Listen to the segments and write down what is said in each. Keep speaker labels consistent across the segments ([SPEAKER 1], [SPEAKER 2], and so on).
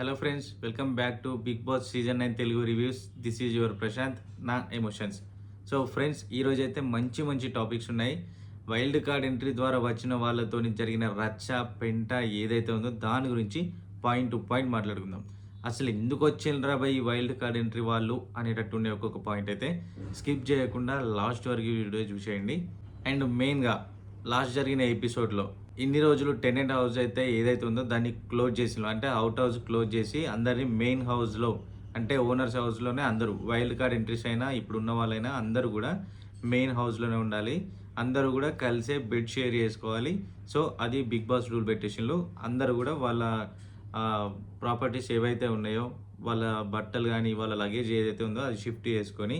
[SPEAKER 1] Hello friends welcome back to Bigg Boss season nine Telugu reviews this is your Prashanth నా emotions so friends ఈరోజు అయితే మంచి మంచి topics ఉన్నాయి. Wild card entry ద్వారా వచ్చిన వాళ్ళతో జరిగిన రచ్చ పెంట ఏదైతే ఉందో దాని గురించి పాయింట్ టు పాయింట్ మాట్లాడుకుందాం. అసలు ఎందుకు వచ్చిండ్రా బై ఈ వైల్డ్ కార్డ్ ఎంట్రీ వాళ్ళు అనేటట్టు ఉండే ఒక్కొక్క పాయింట్ అయితే. స్కిప్ చేయకుండా లాస్ట్ వరకు వీడియో చూసేయండి. అండ్ మెయిన్గా లాస్ట్ జరిగిన ఎపిసోడ్లో ఇన్ని రోజులు టెనెంట్ హౌస్ అయితే ఏదైతే ఉందో దాన్ని క్లోజ్ చేసిన అంటే అవుట్ హౌస్ క్లోజ్ చేసి అందరినీ మెయిన్ హౌస్లో అంటే ఓనర్స్ హౌస్లోనే అందరూ వైల్డ్ కార్డ్ ఎంట్రీస్ అయినా ఇప్పుడు ఉన్న వాళ్ళైనా అందరూ కూడా మెయిన్ హౌస్లోనే ఉండాలి. అందరూ కూడా కలిసే బెడ్ షేర్ చేసుకోవాలి. సో అది బిగ్ బాస్ రూల్ పెట్టేషన్లు అందరూ కూడా వాళ్ళ ప్రాపర్టీస్ ఏవైతే ఉన్నాయో వాళ్ళ బట్టలు కానీ వాళ్ళ లగేజ్ ఏదైతే ఉందో అది షిఫ్ట్ చేసుకొని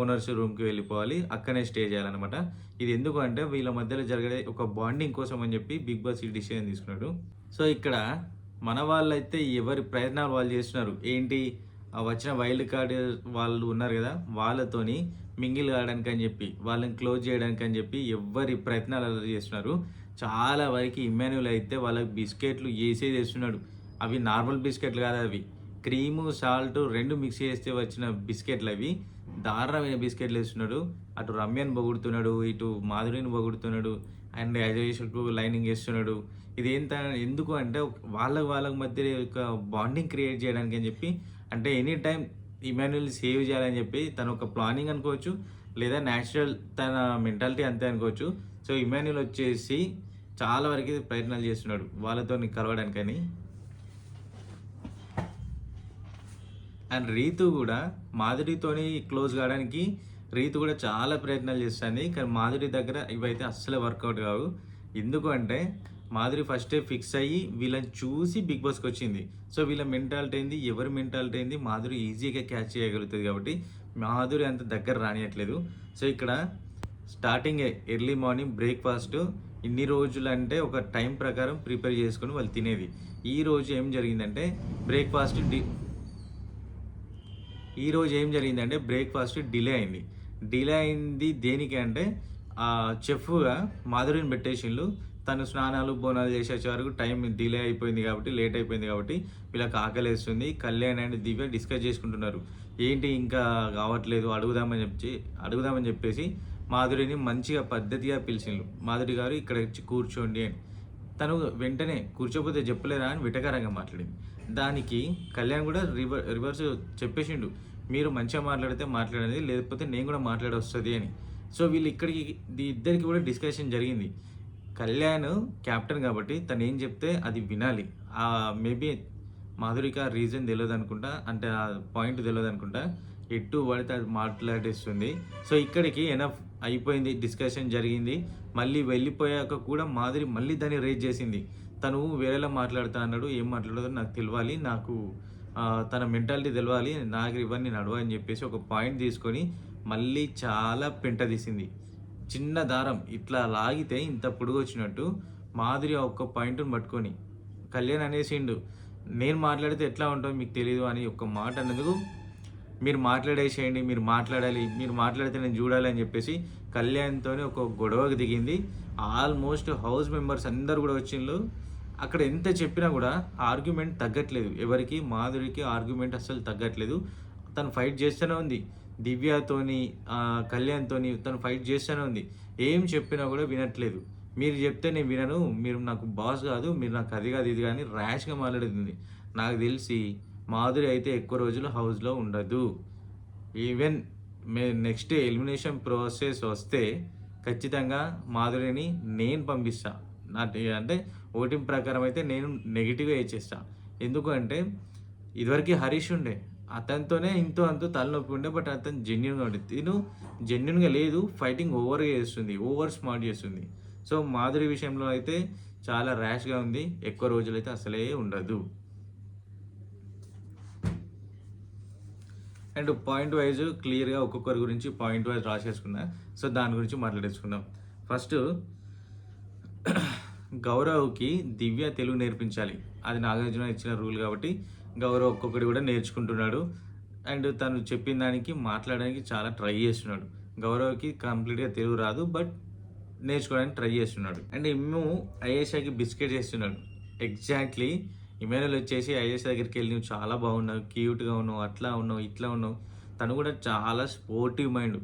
[SPEAKER 1] ఓనర్స్ రూమ్కి వెళ్ళిపోవాలి. అక్కనే స్టే చేయాలన్నమాట. ఇది ఎందుకు అంటే వీళ్ళ మధ్యలో జరిగే ఒక బాండింగ్ కోసం అని చెప్పి బిగ్ బాస్ ఈ డిసిజన్ తీసుకున్నాడు. సో ఇక్కడ మన వాళ్ళైతే ఎవరి ప్రయత్నాలు వాళ్ళు చేస్తున్నారు? ఏంటి? వచ్చిన వైల్డ్ కార్డ్ వాళ్ళు ఉన్నారు కదా వాళ్ళతోని మింగిల్ కావడానికి అని చెప్పి వాళ్ళని క్లోజ్ చేయడానికి అని చెప్పి ఎవరి ప్రయత్నాలు అలా చేస్తున్నారు? చాలా వరకు ఇమ్మాన్యుల్ అయితే వాళ్ళకి బిస్కెట్లు వేసే చేస్తున్నాడు. అవి నార్మల్ బిస్కెట్లు కాదు అవి. క్రీము సాల్ట్ రెండు మిక్స్ చేస్తే వచ్చిన బిస్కెట్లు అవి. దారుణమైన బిస్కెట్లు వేస్తున్నాడు. అటు రమ్యని పొగుడుతున్నాడు ఇటు మాధురిని పొగుడుతున్నాడు అండ్ అజయ్కు లైనింగ్ వేస్తున్నాడు. ఇది ఏంత ఎందుకు అంటే వాళ్ళకి వాళ్ళకి మధ్య ఒక బాండింగ్ క్రియేట్ చేయడానికి అని చెప్పి అంటే ఎనీ టైం ఇమాన్యుల్ సేవ్ చేయాలని చెప్పి తన ఒక ప్లానింగ్ అనుకోవచ్చు లేదా న్యాచురల్ తన మెంటాలిటీ అంతే అనుకోవచ్చు. సో ఇమాన్యుల్ వచ్చేసి చాలా వరకు ప్రయత్నాలు చేస్తున్నాడు వాళ్ళతో కలవడానికని. అండ్ రీతు కూడా మాధురితోని క్లోజ్ కావడానికి రీతు కూడా చాలా ప్రయత్నాలు చేస్తుంది. కానీ మాధురి దగ్గర ఇవైతే అస్సలు వర్కౌట్ కావు. ఎందుకు అంటే మాధురి ఫస్టే ఫిక్స్ అయ్యి వీళ్ళని చూసి బిగ్ బాస్కి వచ్చింది. సో వీళ్ళ మెంటాలిటీ ఏంది? ఎవరి మెంటాలిటీ ఏంది? మాధురి ఈజీగా క్యాచ్ చేయగలుగుతుంది కాబట్టి మాధురి అంత దగ్గర రానియట్లేదు. సో ఇక్కడ స్టార్టింగ్ ఎర్లీ మార్నింగ్ బ్రేక్ఫాస్ట్ ఇన్ని రోజులు అంటే ఒక టైం ప్రకారం ప్రిపేర్ చేసుకొని వాళ్ళు తినేది. ఈ రోజు ఏం జరిగిందంటే బ్రేక్ఫాస్ట్ డి ఈరోజు ఏం జరిగిందంటే బ్రేక్ఫాస్ట్ డిలే అయింది. డిలే అయింది దేనికి అంటే చెఫ్గా మాధురిని పెట్టేసిండ్లు తను స్నానాలు బోనాలు చేసే వరకు టైం డిలే అయిపోయింది కాబట్టి లేట్ అయిపోయింది కాబట్టి వీళ్ళకి ఆకలేస్తుంది కళ్యాణ్ అండ్ దివ్య డిస్కస్ చేసుకుంటున్నారు. ఏంటి ఇంకా కావట్లేదు అడుగుదామని చెప్పి అడుగుదామని చెప్పేసి మాధురిని మంచిగా పద్ధతిగా పిలిచిండ్రు మాధురి గారు ఇక్కడ వచ్చి కూర్చోండి అని. తను వెంటనే కూర్చోపోతే చెప్పలేరా అని విటకారంగా మాట్లాడింది. దానికి కళ్యాణ్ కూడా రివర్ రివర్స్ చెప్పేసిండు. మీరు మంచిగా మాట్లాడితే మాట్లాడేది లేకపోతే నేను కూడా మాట్లాడొస్తుంది అని. సో వీళ్ళు ఇక్కడికి ఇద్దరికి కూడా డిస్కషన్ జరిగింది. కళ్యాణ్ క్యాప్టెన్ కాబట్టి తను ఏం చెప్తే అది వినాలి. ఆ మేబీ మాధురిక రీజన్ తెలియదు అనుకుంటా అంటే ఆ పాయింట్ తెలియదు అనుకుంటా ఎటు పడితే అది మాట్లాడేస్తుంది. సో ఇక్కడికి ఎనఫ్ అయిపోయింది డిస్కషన్ జరిగింది. మళ్ళీ వెళ్ళిపోయాక కూడా మాధురి మళ్ళీ దాన్ని రేజ్ చేసింది. తను వేరేలా మాట్లాడుతా అన్నాడు ఏం మాట్లాడదో నాకు తెలియాలి నాకు తన మెంటాలిటీ తెలవాలి నాకు ఇవన్నీ నడవ అని చెప్పేసి ఒక పాయింట్ తీసుకొని మళ్ళీ చాలా పెంట తీసింది. చిన్న దారం ఇట్లా లాగితే ఇంత పొడుగు వచ్చినట్టు మాధురి ఒక్క పాయింట్ని పట్టుకొని కళ్యాణ్ అనేసిండు నేను మాట్లాడితే ఎట్లా ఉంటుందో మీకు తెలియదు అని ఒక్క మాట అన్నందుకు మీరు మాట్లాడేసేయండి మీరు మాట్లాడాలి మీరు మాట్లాడితే నేను చూడాలి అని చెప్పేసి కళ్యాణ్తోనే ఒక గొడవకు దిగింది. ఆల్మోస్ట్ హౌస్ మెంబర్స్ అందరు కూడా వచ్చిండ్రు. అక్కడ ఎంత చెప్పినా కూడా ఆర్గ్యుమెంట్ తగ్గట్లేదు. ఎవరికి మాధురికి ఆర్గ్యుమెంట్ అస్సలు తగ్గట్లేదు. తను ఫైట్ చేస్తూనే ఉంది. దివ్యతోని కళ్యాణ్తోని తను ఫైట్ చేస్తూనే ఉంది. ఏం చెప్పినా కూడా వినట్లేదు. మీరు చెప్తే నేను వినను. మీరు నాకు బాస్ కాదు. మీరు నాకు అది కాదు ఇది కానీ ర్యాష్గా మాట్లాడుతుంది. నాకు తెలిసి మాధురి అయితే ఎక్కువ రోజులు హౌస్లో ఉండదు. Even may next elimination process వస్తే ఖచ్చితంగా మాధురిని నేను పంపిస్తాను నా అంటే ఓటింగ్ ప్రకారం అయితే నేను నెగిటివ్గా ఇచ్చేస్తా ఎందుకంటే ఇదివరకు హరీష్ ఉండే అతనితోనే ఇంతో అంతో తలనొప్పి ఉండే బట్ అతను జెన్యున్గా ఉండే. తిను జెన్యున్గా లేదు ఫైటింగ్ ఓవర్గా చేస్తుంది ఓవర్ స్మార్ట్ చేస్తుంది. సో మాధురి విషయంలో అయితే చాలా ర్యాష్గా ఉంది ఎక్కువ రోజులు అయితే అసలే ఉండదు. అండ్ పాయింట్ వైజ్ క్లియర్గా ఒక్కొక్కరి గురించి పాయింట్ వైజ్ రాసేసుకున్నా. సో దాని గురించి మాట్లాడేసుకుందాం. ఫస్ట్ గౌరవ్కి దివ్య తెలుగు నేర్పించాలి. అది నాగార్జున ఇచ్చిన రూల్ కాబట్టి గౌరవ్ ఒక్కొక్కటి కూడా నేర్చుకుంటున్నాడు. అండ్ తను చెప్పిన దానికి మాట్లాడడానికి చాలా ట్రై చేస్తున్నాడు. గౌరవ్కి కంప్లీట్గా తెలుగు రాదు బట్ నేర్చుకోవడానికి ట్రై చేస్తున్నాడు. అండ్ ఇమ్ము అయేషాకి బిస్కెట్ చేస్తున్నాడు. ఎగ్జాక్ట్లీ ఇమేనల్ వచ్చేసి ఐఏఎస్ దగ్గరికి వెళ్ళి నువ్వు చాలా బాగున్నావు క్యూట్గా ఉన్నావు అట్లా ఉన్నావు ఇట్లా ఉన్నావు. తను కూడా చాలా స్పోర్టివ్ మైండ్.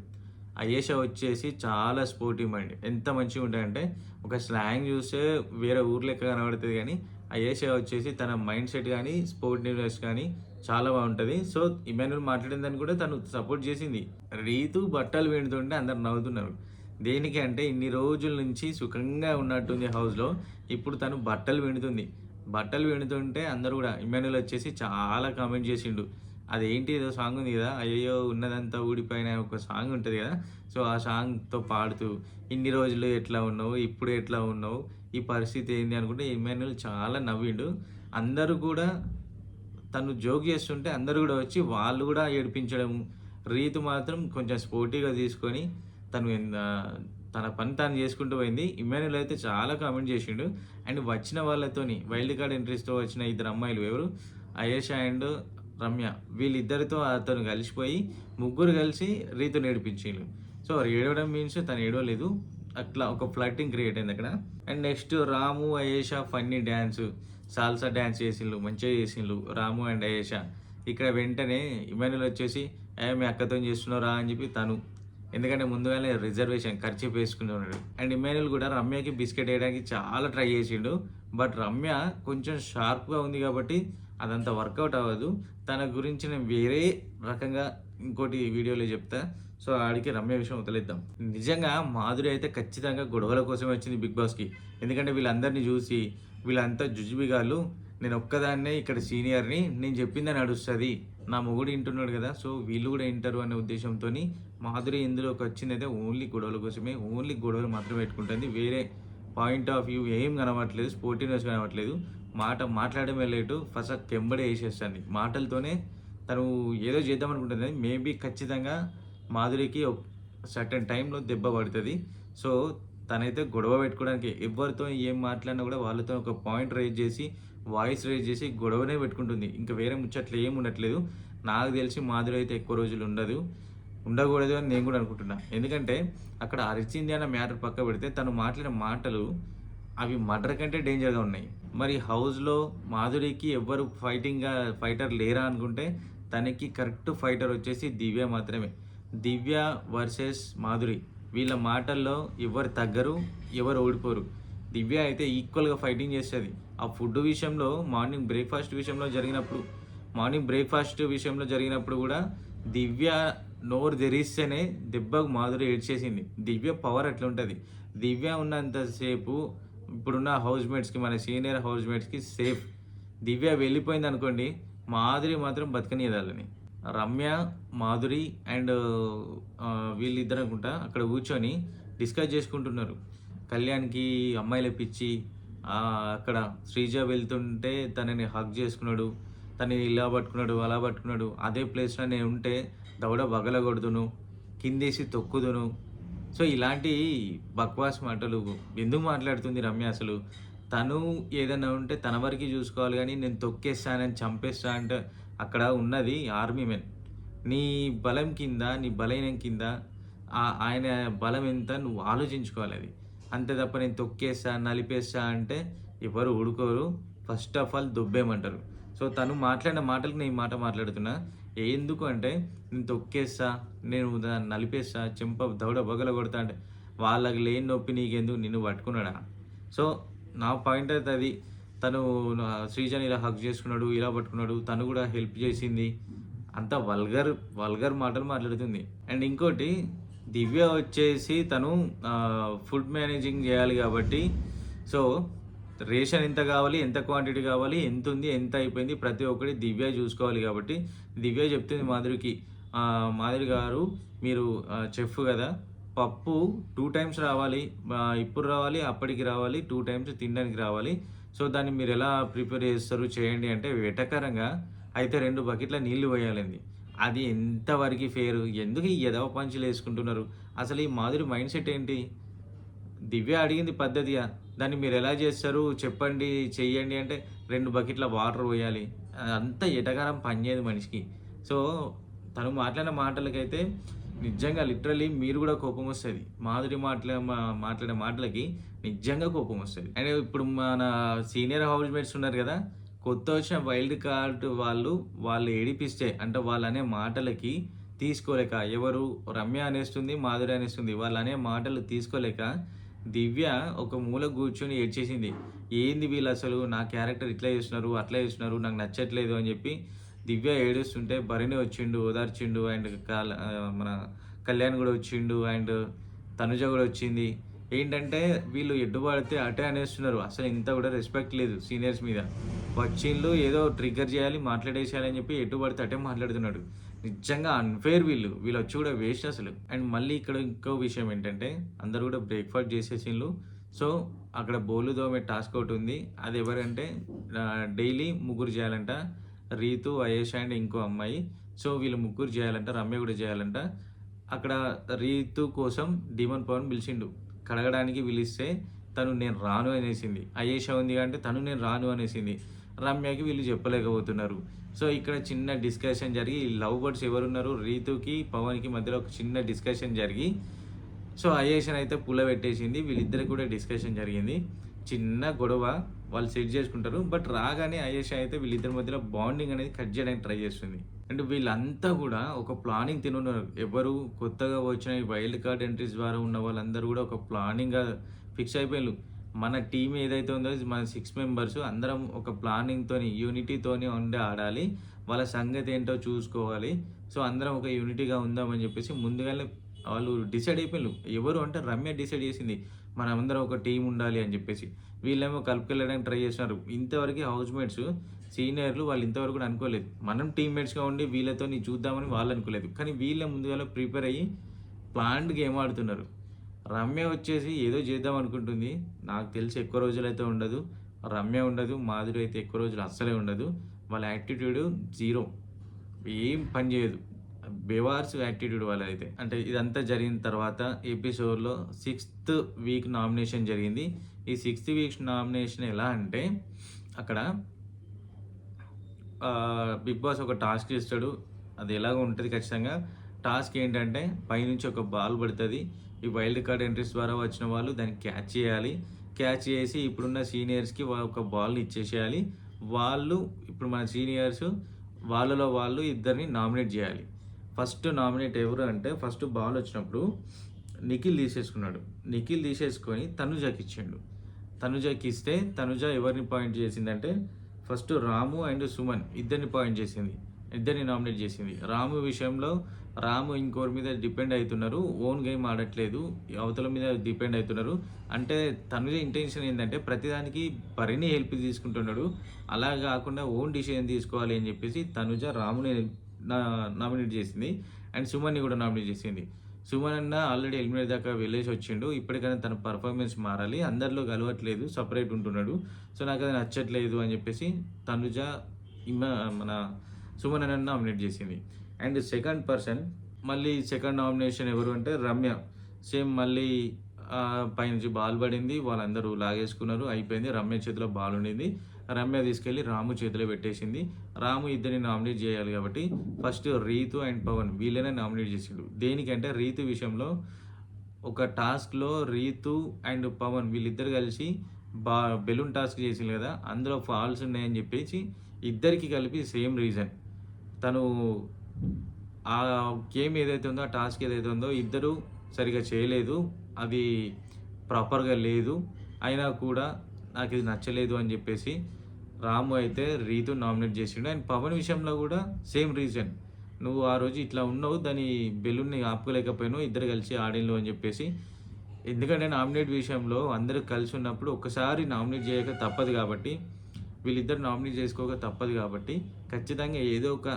[SPEAKER 1] అయేష వచ్చేసి చాలా స్పోర్టివ్ మైండ్ ఎంత మంచిగా ఉంటాయంటే ఒక స్లాంగ్ చూస్తే వేరే ఊర్లెక్క కనబడుతుంది కానీ అయేష వచ్చేసి తన మైండ్ సెట్ కానీ స్పోర్టివ్నెస్ కానీ చాలా బాగుంటుంది. సో ఇమాన్యుల్ మాట్లాడిన దాన్ని కూడా తను సపోర్ట్ చేసింది. రీతు బట్టలు వేడుతుంటే అందరు నవ్వుతున్నారు. దేనికి అంటే ఇన్ని రోజుల నుంచి సుఖంగా ఉన్నట్టుంది హౌస్లో ఇప్పుడు తను బట్టలు విండుతుంది బట్టలు విండుతుంటే అందరూ కూడా ఇమాన్యుల్ వచ్చేసి చాలా కామెంట్ చేసిండు. అదేంటి ఏదో సాంగ్ ఉంది కదా అయ్యో ఉన్నదంతా ఊడిపోయిన ఒక సాంగ్ ఉంటుంది కదా. సో ఆ సాంగ్తో పాడుతూ ఇన్ని రోజులు ఎట్లా ఉన్నావు? ఇప్పుడు ఎట్లా ఉన్నావు? ఈ పరిస్థితి ఏంది? అనుకుంటే ఇమానుయల్ చాలా నవ్విండు. అందరూ కూడా తను జోక్ చేస్తుంటే అందరూ కూడా వచ్చి వాళ్ళు కూడా ఏడిపించడం రీతి మాత్రం కొంచెం స్పోర్టీగా తీసుకొని తను తన పని తాను చేసుకుంటూ పోయింది. ఇమానుయల్ అయితే చాలా కామెంట్ చేసిండు. అండ్ వచ్చిన వాళ్ళతోని వైల్డ్ కార్డ్ ఎంట్రీస్తో వచ్చిన ఇద్దరు అమ్మాయిలు ఎవరు? అయేషా అండ్ రమ్య వీళ్ళిద్దరితో అతను కలిసిపోయి ముగ్గురు కలిసి రీతు నేర్పించిండు. సో ఏడవడం మీన్స్ తను ఏడవలేదు. అట్లా ఒక ఫ్లట్టింగ్ క్రియేట్ అయింది అక్కడ. And next Ramu Ayesha funny dance salsa dance చేసిండ్రు మంచిగా చేసిండ్రు రాము అండ్ అయేష. ఇక్కడ వెంటనే ఇమానుయల్ వచ్చేసి ఏ మీ అక్కతో చేస్తున్నారా అని చెప్పి తను. ఎందుకంటే ముందుగానే రిజర్వేషన్ ఖర్చు వేసుకున్నాడు అండ్ ఇమానుల్ కూడా రమ్యకి బిస్కెట్ వేయడానికి చాలా ట్రై చేసిండు. బట్ రమ్య కొంచెం షార్ప్గా ఉంది కాబట్టి అదంతా వర్కౌట్ అవ్వదు. తన గురించి నేను వేరే రకంగా ఇంకోటి వీడియోలో చెప్తా. సో ఆడికి రమ్య విషయం వదిలేద్దాం. నిజంగా మాధురి అయితే ఖచ్చితంగా గొడవల కోసం వచ్చింది బిగ్ బాస్కి. ఎందుకంటే వీళ్ళందరినీ చూసి వీళ్ళంతా జుజుబిగాలు నేను ఒక్కదాన్నే ఇక్కడ సీనియర్ని నేను చెప్పింది నడుస్తుంది. నా మొగుడు వింటున్నాడు కదా సో వీళ్ళు కూడా వింటారు అనే ఉద్దేశంతో మాధురి ఇందులోకి వచ్చిందైతే ఓన్లీ గొడవల కోసమే ఓన్లీ గొడవలు మాత్రం పెట్టుకుంటుంది. వేరే పాయింట్ ఆఫ్ వ్యూ ఏం కనబడట్లేదు స్పోర్టివ్నెస్ కనబడట్లేదు. మాట మాట్లాడమే లేటు ఫస్ట్ కెంబడే వేసేస్తాను మాటలతోనే తను ఏదో చేద్దాం అనుకుంటుంది మేబీ ఖచ్చితంగా మాధురికి సర్టన్ టైంలో దెబ్బ పడుతుంది. సో తనైతే గొడవ పెట్టుకోవడానికి ఎవరితో ఏం మాట్లాడినా కూడా వాళ్ళతో ఒక పాయింట్ రేజ్ చేసి వాయిస్ రేజ్ చేసి గొడవనే పెట్టుకుంటుంది. ఇంకా వేరే ముచ్చట్లు ఏం ఉండట్లేదు. నాకు తెలిసి మాధురి అయితే ఎక్కువ రోజులు ఉండదు. ఉండకూడదు అని నేను కూడా అనుకుంటున్నా. ఎందుకంటే అక్కడ అరిచింది అన్న మ్యాటర్ పక్క పెడితే తను మాట్లాడిన మాటలు అవి మర్డర్ కంటే డేంజర్గా ఉన్నాయి. మరి హౌస్లో మాధురికి ఎవ్వరు ఫైటింగ్గా ఫైటర్ లేరా అనుకుంటే తనకి కరెక్ట్ ఫైటర్ వచ్చేసి దివ్య మాత్రమే. దివ్య వర్సెస్ మాధురి. వీళ్ళ మాటల్లో ఎవరు తగ్గరు ఎవరు ఓడిపోరు. దివ్య అయితే ఈక్వల్గా ఫైటింగ్ చేస్తుంది. ఆ ఫుడ్ విషయంలో మార్నింగ్ బ్రేక్ఫాస్ట్ విషయంలో జరిగినప్పుడు మార్నింగ్ బ్రేక్ఫాస్ట్ విషయంలో జరిగినప్పుడు కూడా దివ్య నోరు తెరిస్తేనే దెబ్బకు మాధురి ఏడ్చేసింది. దివ్య పవర్ అట్లుంటుంది. దివ్య ఉన్నంతసేపు ఇప్పుడున్న హౌస్ మేట్స్కి మన సీనియర్ హౌస్ మేట్స్కి సేఫ్ దివ్య వెళ్ళిపోయింది అనుకోండి మాధురి మాత్రం బతకనీయదాలని. రమ్య మాధురి అండ్ వీళ్ళిద్దరు అనుకుంటా అక్కడ కూర్చొని డిస్కస్ చేసుకుంటున్నారు. కళ్యాణ్కి అమ్మాయిలు పిచ్చి అక్కడ శ్రీజ వెళ్తుంటే తనని హగ్ చేసుకున్నాడు తనని ఇలా పట్టుకున్నాడు అలా పట్టుకున్నాడు. అదే ప్లేస్లో నేను ఉంటే దవడ బగలగొడుదును కిందేసి తొక్కుదును. సో ఇలాంటి బక్వాస్ మాటలు ఎందుకు మాట్లాడుతుంది రమ్య అసలు? తను ఏదైనా ఉంటే తన వరకు చూసుకోవాలి కానీ నేను తొక్కేస్తానని చంపేస్తా అంటే అక్కడ ఉన్నది ఆర్మీ మెన్. నీ బలం కింద నీ బలహీనం కింద ఆయన బలం ఎంత నువ్వు ఆలోచించుకోవాలి అది. అంతే తప్ప నేను తొక్కేస్తా నలిపేస్తా అంటే ఎవరు ఊడుకోరు ఫస్ట్ ఆఫ్ ఆల్ దొబ్బేమంటారు సో తను మాట్లాడిన మాటలకు నేను ఈ మాట మాట్లాడుతున్నా. ఎందుకు అంటే నేను తొక్కేస్తా నేను దాన్ని నలిపేస్తా చెంప దవడ బగల కొడతా అంటే వాళ్ళకి లేని నొప్పి నీకెందుకు? నిన్ను పట్టుకున్నాడా? సో నా పాయింట్ అయితే అది. తను నా శ్రీజని ఇలా హక్ చేసుకున్నాడు ఇలా పట్టుకున్నాడు తను కూడా హెల్ప్ చేసింది. అంత వల్గర్ వల్గర్ మాటలు మాట్లాడుతుంది. అండ్ ఇంకోటి దివ్య వచ్చేసి తను ఫుడ్ మేనేజింగ్ చేయాలి కాబట్టి. సో రేషన్ ఎంత కావాలి ఎంత క్వాంటిటీ కావాలి ఎంత ఉంది ఎంత అయిపోయింది ప్రతి ఒక్కటి దివ్య చూసుకోవాలి కాబట్టి దివ్య చెప్తుంది మాధురికి. మాధురి గారు మీరు చెఫ్ కదా పప్పు టూ టైమ్స్ రావాలి ఇప్పుడు రావాలి అప్పటికి రావాలి టూ టైమ్స్ తినడానికి రావాలి. సో దాన్ని మీరు ఎలా ప్రిపేర్ చేస్తారు చేయండి అంటే వెటకరంగా అయితే రెండు బకెట్ల నీళ్ళు పోయాలండి. అది ఎంతవరకు ఫేరు ఎందుకు ఈ ఎదవ పంచులు వేసుకుంటున్నారు? అసలు ఈ మాధురి మైండ్ సెట్ ఏంటి? దివ్య అడిగింది పద్ధతిగా దాన్ని మీరు ఎలా చేస్తారు? చెప్పండి చెయ్యండి అంటే రెండు బకెట్ల వాటర్ పోయాలి. అంత ఎటగారం పనిచేయదు మనిషికి. సో తను మాట్లాడిన మాటలకైతే నిజంగా లిటరలీ మీరు కూడా కోపం వస్తుంది. మాధురి మాట్లా మాట్లాడే మాటలకి నిజంగా కోపం వస్తుంది. అండ్ ఇప్పుడు మన సీనియర్ హౌస్ మేట్స్ ఉన్నారు కదా కొత్త వచ్చిన వైల్డ్ కార్డ్ వాళ్ళు వాళ్ళు ఏడిపిస్తే అంటే వాళ్ళు అనే మాటలకి తీసుకోలేక ఎవరు రమ్య అనేస్తుంది మాధురి అనేస్తుంది వాళ్ళు అనే మాటలు తీసుకోలేక దివ్య ఒక మూల కూర్చొని ఏడ్చేసింది. ఏంది వీళ్ళు అసలు? నా క్యారెక్టర్ ఇట్లా చేస్తున్నారు అట్లా చేస్తున్నారు నాకు నచ్చట్లేదు అని చెప్పి దివ్య ఏడుస్తుంటే భరణి వచ్చిండు ఓదార్చిండు అండ్ కాల- మన కళ్యాణ్ కూడా వచ్చిండు అండ్ తనుజ కూడా వచ్చింది. ఏంటంటే వీళ్ళు ఎడ్డు పడితే అటే అనేస్తున్నారు. అసలు ఇంత కూడా రెస్పెక్ట్ లేదు సీనియర్స్ మీద. వచ్చిండ్లు ఏదో ట్రిగ్గర్ చేయాలి మాట్లాడేసేయాలని చెప్పి ఎటు పడితే అటే మాట్లాడుతున్నాడు. నిజంగా అన్ఫేర్ వీళ్ళు. వీళ్ళు వచ్చి కూడా వేస్ట్ అసలు. అండ్ మళ్ళీ ఇక్కడ ఇంకో విషయం ఏంటంటే అందరు కూడా బ్రేక్ఫాస్ట్ చేసేసిండ్లు సో అక్కడ బోలు దోమే టాస్క్ ఒకటి ఉంది. అది ఎవరంటే డైలీ ముగ్గురు చేయాలంట. రీతు అయేష్ అండ్ ఇంకో అమ్మాయి. సో వీళ్ళు ముగ్గురు చేయాలంట. రమ్య కూడా చేయాలంట. అక్కడ రీతు కోసం డిమన్ పవన్ పిలిచిండు. కడగడానికి పిలిస్తే తను నేను రాను అనేసింది. అయేష ఉంది అంటే తను నేను రాను అనేసింది. రమ్యకి వీళ్ళు చెప్పలేకపోతున్నారు. సో ఇక్కడ చిన్న డిస్కషన్ జరిగి ఈ లవ్ బర్డ్స్ ఎవరున్నారు? రీతుకి పవన్కి మధ్యలో ఒక చిన్న డిస్కషన్ జరిగి సో అయేషన్ అయితే పుల్ల పెట్టేసింది. వీళ్ళిద్దరికి కూడా డిస్కషన్ జరిగింది. చిన్న గొడవ వాళ్ళు సెట్ చేసుకుంటారు. బట్ రాగానే అయేష అయితే వీళ్ళిద్దరి మధ్యలో బాండింగ్ అనేది కట్ చేయడానికి ట్రై చేస్తుంది. అంటే వీళ్ళంతా కూడా ఒక ప్లానింగ్ తినున్నారు. ఎవరు కొత్తగా వచ్చిన వైల్డ్ కార్డ్ ఎంట్రీస్ ద్వారా ఉన్న వాళ్ళందరూ కూడా ఒక ప్లానింగ్గా ఫిక్స్ అయిపోయారు మన టీం ఏదైతే ఉందో మన సిక్స్ మెంబర్స్ అందరం ఒక ప్లానింగ్తోని యూనిటీతోని ఉండి ఆడాలి. వాళ్ళ సంగతి ఏంటో చూసుకోవాలి. సో అందరం ఒక యూనిటీగా ఉందామని చెప్పేసి ముందుగానే వాళ్ళు డిసైడ్ అయిపోయారు ఎవరు అంటే రమ్య డిసైడ్ చేసింది. మనమందరం ఒక టీం ఉండాలి అని చెప్పేసి. వీళ్ళేమో కలుపుకెళ్ళడానికి ట్రై చేస్తున్నారు ఇంతవరకు హౌస్ మేట్స్ సీనియర్లు వాళ్ళు ఇంతవరకు కూడా అనుకోలేదు. మనం టీమ్మేట్స్గా ఉండి వీళ్ళతో చూద్దామని వాళ్ళు అనుకోలేదు. కానీ వీళ్ళే ముందుగా ప్రిపేర్ అయ్యి ప్లాండ్ గేమ్ ఆడుతున్నారు. రమ్య వచ్చేసి ఏదో చేద్దాం అనుకుంటుంది. నాకు తెలిసి ఎక్కువ రోజులు అయితే ఉండదు. రమ్య ఉండదు మాధురి అయితే ఎక్కువ రోజులు అస్సలే ఉండదు. వాళ్ళ యాటిట్యూడ్ జీరో. ఏం పని చేయదు. బేవార్స్ యాటిట్యూడ్ వాళ్ళైతే అంటే ఇదంతా జరిగిన తర్వాత ఎపిసోడ్లో సిక్స్త్ వీక్ నామినేషన్ జరిగింది. ఈ సిక్స్త్ వీక్ నామినేషన్ ఎలా అంటే అక్కడ బిగ్ బాస్ ఒక టాస్క్ ఇస్తాడు అది ఎలాగో ఉంటుంది ఖచ్చితంగా. టాస్క్ ఏంటంటే పైనుంచి ఒక బాల్ పడుతుంది. ఈ వైల్డ్ కార్డ్ ఎంట్రీస్ ద్వారా వచ్చిన వాళ్ళు దాన్ని క్యాచ్ చేయాలి. క్యాచ్ చేసి ఇప్పుడున్న సీనియర్స్కి ఒక బాల్ని ఇచ్చేసేయాలి. వాళ్ళు ఇప్పుడు మన సీనియర్స్ వాళ్ళలో వాళ్ళు ఇద్దరిని నామినేట్ చేయాలి. ఫస్ట్ నామినేట్ ఎవరు అంటే ఫస్ట్ బాల్ వచ్చినప్పుడు నిఖిల్ తీసేసుకున్నాడు. నిఖిల్ తీసేసుకొని తనుజకి ఇచ్చాడు. తనుజకి ఇస్తే తనుజ ఎవరిని పాయింట్ చేసిందంటే ఫస్ట్ రాము అండ్ సుమన్ ఇద్దరిని పాయింట్ చేసింది. ఇద్దరిని నామినేట్ చేసింది. రాము విషయంలో రాము ఇంకోరి మీద డిపెండ్ అవుతున్నారు. ఓన్ గేమ్ ఆడట్లేదు. అవతల మీద డిపెండ్ అవుతున్నారు. అంటే తనుజ ఇంటెన్షన్ ఏంటంటే ప్రతిదానికి పరిని హెల్ప్ తీసుకుంటున్నాడు. అలా కాకుండా ఓన్ డిసిజన్ తీసుకోవాలి అని చెప్పేసి తనుజ రాముని నామినేట్ చేసింది. అండ్ సుమన్ని కూడా నామినేట్ చేసింది. సుమన్ అన్న ఆల్రెడీ ఎలిమినేట్ దాకా వెళ్ళేసి వచ్చిండు. ఇప్పటికైనా తన పర్ఫార్మెన్స్ మారాలి. అందరిలో కలవట్లేదు. సపరేట్ ఉంటున్నాడు. సో నాకు అది నచ్చట్లేదు అని చెప్పేసి తనుజ ఇమ్మ మన సుమన్ నామినేట్ చేసింది. అండ్ సెకండ్ పర్సన్ మళ్ళీ సెకండ్ నామినేషన్ ఎవరు అంటే రమ్య. సేమ్ మళ్ళీ పైనుంచి బాల్ పడింది. వాళ్ళందరూ లాగేసుకున్నారు. అయిపోయింది. రమ్య చేతిలో బాల్ ఉండింది. రమ్య తీసుకెళ్ళి రాము చేతిలో పెట్టేసింది. రాము ఇద్దరిని నామినేట్ చేయాలి కాబట్టి ఫస్ట్ రీతు అండ్ పవన్ వీళ్ళనే నామినేట్ చేసిండు. దేనికంటే రీతు విషయంలో ఒక టాస్క్లో రీతు అండ్ పవన్ వీళ్ళిద్దరు కలిసి బా బెలూన్ టాస్క్ చేసింది కదా. అందులో ఫాల్స్ ఉన్నాయని చెప్పేసి ఇద్దరికి కలిపి సేమ్ రీజన్ తను ఆ గేమ్ ఏదైతే ఉందో ఆ టాస్క్ ఏదైతే ఉందో ఇద్దరు సరిగా చేయలేదు. అది ప్రాపర్గా లేదు. అయినా కూడా నాకు ఇది నచ్చలేదు అని చెప్పేసి రాము అయితే రీతు నామినేట్ చేసిండు. అండ్ పవన్ విషయంలో కూడా సేమ్ రీజన్. నువ్వు ఆ రోజు ఇట్లా ఉన్నావు దాని బెలూన్ని ఆపుకోలేకపోయాను ఇద్దరు కలిసి ఆడిన్లు అని చెప్పేసి. ఎందుకంటే నామినేట్ విషయంలో అందరూ కలిసి ఉన్నప్పుడు ఒకసారి నామినేట్ చేయక తప్పదు కాబట్టి వీళ్ళిద్దరు నామినేట్ చేసుకోక తప్పదు కాబట్టి ఖచ్చితంగా ఏదో ఒక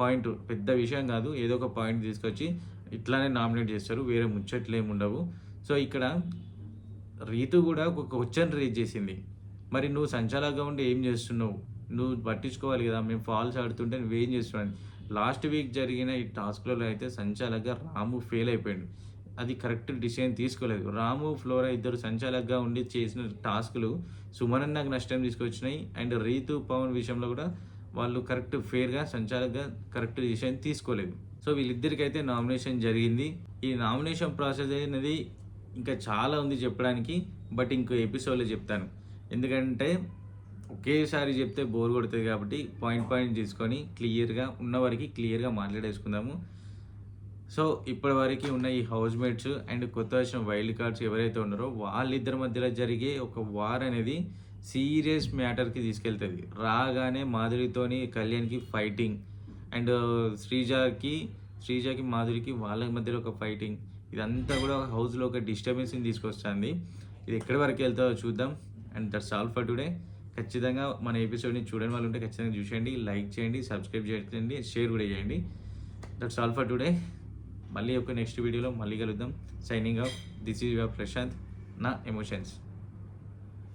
[SPEAKER 1] పాయింట్ పెద్ద విషయం కాదు ఏదో ఒక పాయింట్ తీసుకొచ్చి ఇట్లానే నామినేట్ చేస్తారు. వేరే ముచ్చట్లు ఏమి ఉండవు. సో ఇక్కడ రీతు కూడా ఒక క్వశ్చన్ రేజ్ చేసింది. మరి నువ్వు సంచాలకంగా ఉండి ఏం చేస్తున్నావు? నువ్వు పట్టించుకోవాలి కదా మేము ఫాల్స్ ఆడుతుంటే నువ్వేం చేస్తున్నావు లాస్ట్ వీక్ జరిగిన ఈ టాస్క్లలో అయితే సంచాలకగా రాము ఫెయిల్ అయిపోయాడు. అది కరెక్ట్ డిసిషన్ తీసుకోలేదు. రాము ఫ్లోరా ఇద్దరు సంచాలకుగా ఉండి చేసిన టాస్కులు సుమనన్ నాకు నష్టం తీసుకొచ్చినాయి. అండ్ రీతు పవన్ విషయంలో కూడా వాళ్ళు కరెక్ట్ ఫేర్గా సంచాలకుగా కరెక్ట్ డిసిషన్ తీసుకోలేదు. సో వీళ్ళిద్దరికైతే నామినేషన్ జరిగింది. ఈ నామినేషన్ ప్రాసెస్ అనేది ఇంకా చాలా ఉంది చెప్పడానికి బట్ ఇంకో ఎపిసోడ్లో చెప్తాను. ఎందుకంటే ఒకేసారి చెప్తే బోర్ కొడుతుంది కాబట్టి పాయింట్ పాయింట్ తీసుకొని క్లియర్గా ఉన్నవారికి క్లియర్గా మాట్లాడేసుకుందాము. సో ఇప్పటి వరకు ఉన్న ఈ హౌస్ మేట్స్ అండ్ కొత్త వచ్చిన వైల్డ్ కార్డ్స్ ఎవరైతే ఉన్నారో వాళ్ళిద్దరి మధ్యలో జరిగే ఒక వార్ అనేది సీరియస్ మ్యాటర్కి తీసుకెళ్తుంది. రాగానే మాధురితోని కళ్యాణ్కి ఫైటింగ్ అండ్ శ్రీజాకి శ్రీజాకి మాధురికి వాళ్ళ మధ్యలో ఒక ఫైటింగ్ ఇదంతా కూడా హౌస్లో ఒక డిస్టర్బెన్స్ని తీసుకొస్తుంది. ఇది ఎక్కడి వరకు వెళ్తుందో చూద్దాం. And that's all for today. ఖచ్చితంగా మన ఎపిసోడ్ని చూడని వాళ్ళు ఉంటే ఖచ్చితంగా చూసేయండి లైక్ చేయండి సబ్స్క్రైబ్ చేయండి షేర్ కూడా చేయండి. That's all for today. మళ్ళీ ఒక నెక్స్ట్ వీడియోలో మళ్ళీ కలుద్దాం. Signing off this is your Prashanth నా ఎమోషన్స్